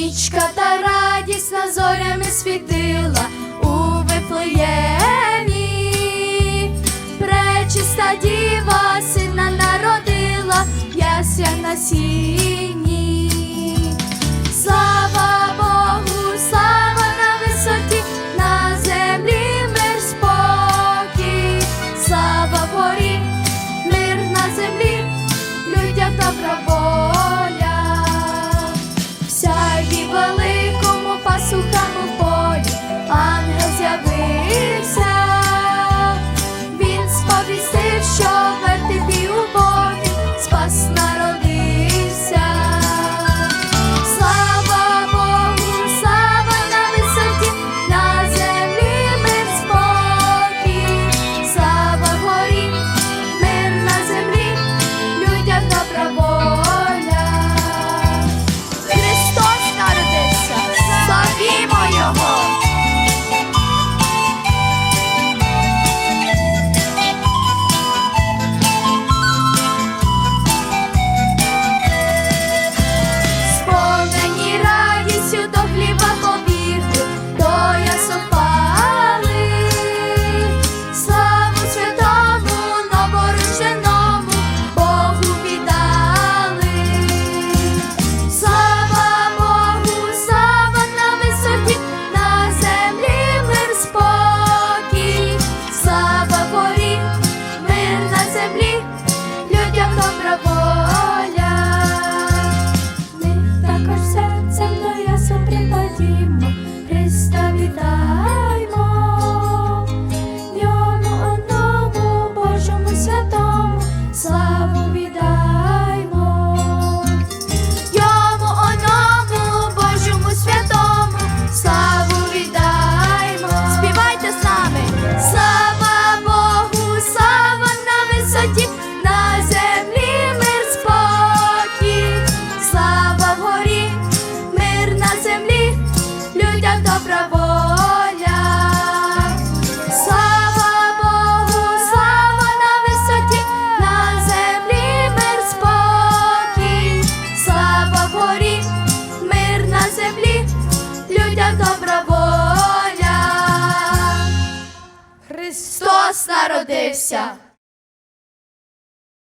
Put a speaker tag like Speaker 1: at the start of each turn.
Speaker 1: Нічка та радісна зорями світила у Вифлеємі пречиста діва сина народила, яся на сіні. Слава Богу, слава на висоті, на землі мир спокій, слава горі, мир на землі, людям добро Бог. pra você. Христос народився.